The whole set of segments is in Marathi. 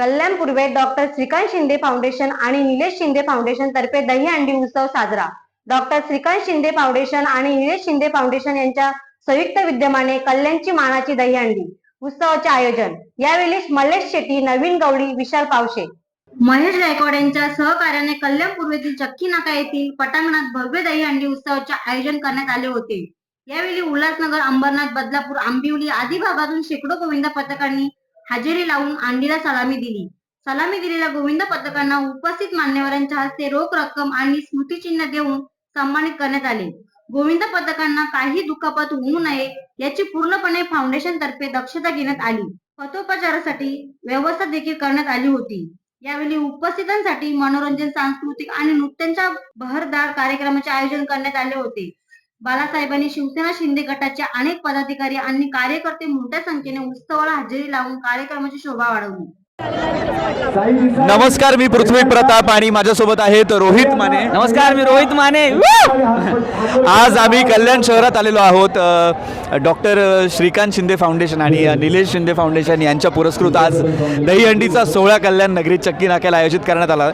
कल्याण पूर्वे डॉक्टर श्रीकांत शिंदे फाउंडेशन आणि निलेश शिंदे फाउंडेशन तर्फे दहीहंडी उत्सव साजरा. डॉक्टर श्रीकांत शिंदे फाउंडेशन आणि निलेश शिंदे फाउंडेशन यांच्या संयुक्त विद्यमाने कल्याणची मानाची दहीहंडी उत्सवाचे आयोजन. यावेळी मल्लेश शेट्टी नवीन गवळी विशाल पावशे. महेश गायकवाड यांच्या सहकार्याने कल्याण पूर्वेतील चक्की नाका येथील पटांगणात भव्य दहीहंडी उत्सवाचे आयोजन करण्यात आले होते. यावेळी उल्हासनगर अंबरनाथ बदलापूर आंबिवली आदी भागातून शेकडो गोविंद पथकांनी हजेरी लावून अंडीला सलामी दिली. सलामी दिलेल्या गोविंद पथकांना उपस्थित मान्यवरांच्या हस्ते रोख रक्कम आणि स्मृतिचिन्ह देऊन सन्मानित करण्यात आले. गोविंद पथकांना काही दुखापत होऊ नये याची पूर्णपणे फाउंडेशन तर्फे दक्षता घेण्यात आली. पथोपचारासाठी व्यवस्था देखील करण्यात आली होती. यावेळी उपस्थितांसाठी मनोरंजन सांस्कृतिक आणि नृत्यांच्या बहरदार कार्यक्रमाचे आयोजन करण्यात आले होते. बाळासाहेबांनी शिवसेना शिंदे गटाचे अनेक पदाधिकारी आणि कार्यकर्ते मोठ्या संख्येने उत्सवाला हजेरी लावून कार्यक्रमाची शोभा वाढवली. नमस्कार मी पृथ्वी प्रताप आणि माझ्यासोबत आहेत रोहित माने. नमस्कार मी रोहित माने. आज आम्ही कल्याण शहरात आलेलो आहोत डॉक्टर श्रीकांत शिंदे फाउंडेशन आणि निलेश शिंदे फाउंडेशन यांच्या पुरस्कृत आज दहीहंडीचा सोहळा कल्याण नगरी चक्की नाक्याला आयोजित करण्यात आला.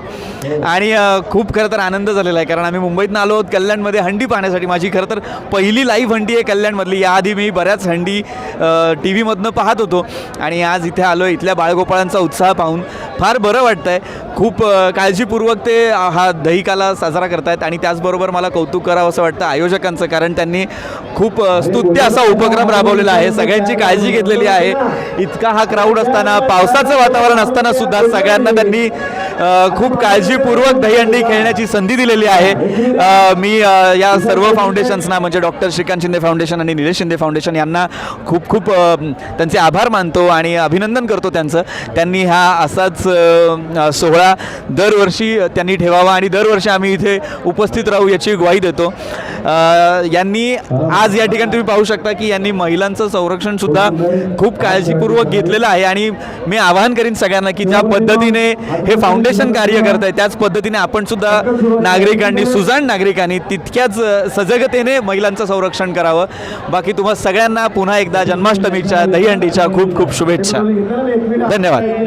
आणि खूप खरं तर आनंद झालेला आहे कारण आम्ही मुंबईतनं आलो आहोत कल्याणमध्ये हंडी पाहण्यासाठी. माझी खरं तर पहिली लाईव्ह हंडी आहे कल्याणमधली. याआधी मी बऱ्याच हंडी टी व्हीमधनं पाहत होतो. आणि आज इथे आलो इथल्या बाळगोपाळांचा उत्साह पाहून फार बरं वाटतं आहे खूप काळजीपूर्वक ते हा दहीकाला साजरा करतायत आणि त्याचबरोबर मला कौतुक करावं असं वाटतं आयोजकांचं कारण त्यांनी खूप स्तुत्य असा उपक्रम राबवलेला आहे. सगळ्यांची काळजी घेतलेली आहे. इतका हा क्राऊड असताना पावसाचं वातावरण असताना सुद्धा सगळ्यांना त्यांनी खूप काळजीपूर्वक दहीहंडी खेळण्याची संधी दिलेली आहे. मी या सर्व फाउंडेशन्सना म्हणजे डॉक्टर श्रीकांत शिंदे फाउंडेशन आणि निलेश शिंदे फाउंडेशन यांना खूप खूप त्यांचे आभार मानतो आणि अभिनंदन करतो त्यांचं. त्यांनी हा असाच सोहळा दरवर्षी त्यांनी ठेवावा आणि दरवर्षी आम्ही इथे उपस्थित राहू याची ग्वाही देतो. यांनी आज या ठिकाणी तुम्ही पाहू शकता की यांनी महिलांचं संरक्षण सुद्धा खूप काळजीपूर्वक घेतलेलं आहे. आणि मी आवाहन करीन सगळ्यांना की ज्या पद्धतीने हे फाउंडेशन कार्य करत आहे त्याच पद्धतीने आपण सुद्धा नागरिकांनी सुजाण नागरिकांनी तितक्याच सजगतेने महिलांचं संरक्षण करावं. बाकी तुम्हा सगळ्यांना पुन्हा एकदा जन्माष्टमीच्या दहीहंडीच्या खूप खूप शुभेच्छा. धन्यवाद.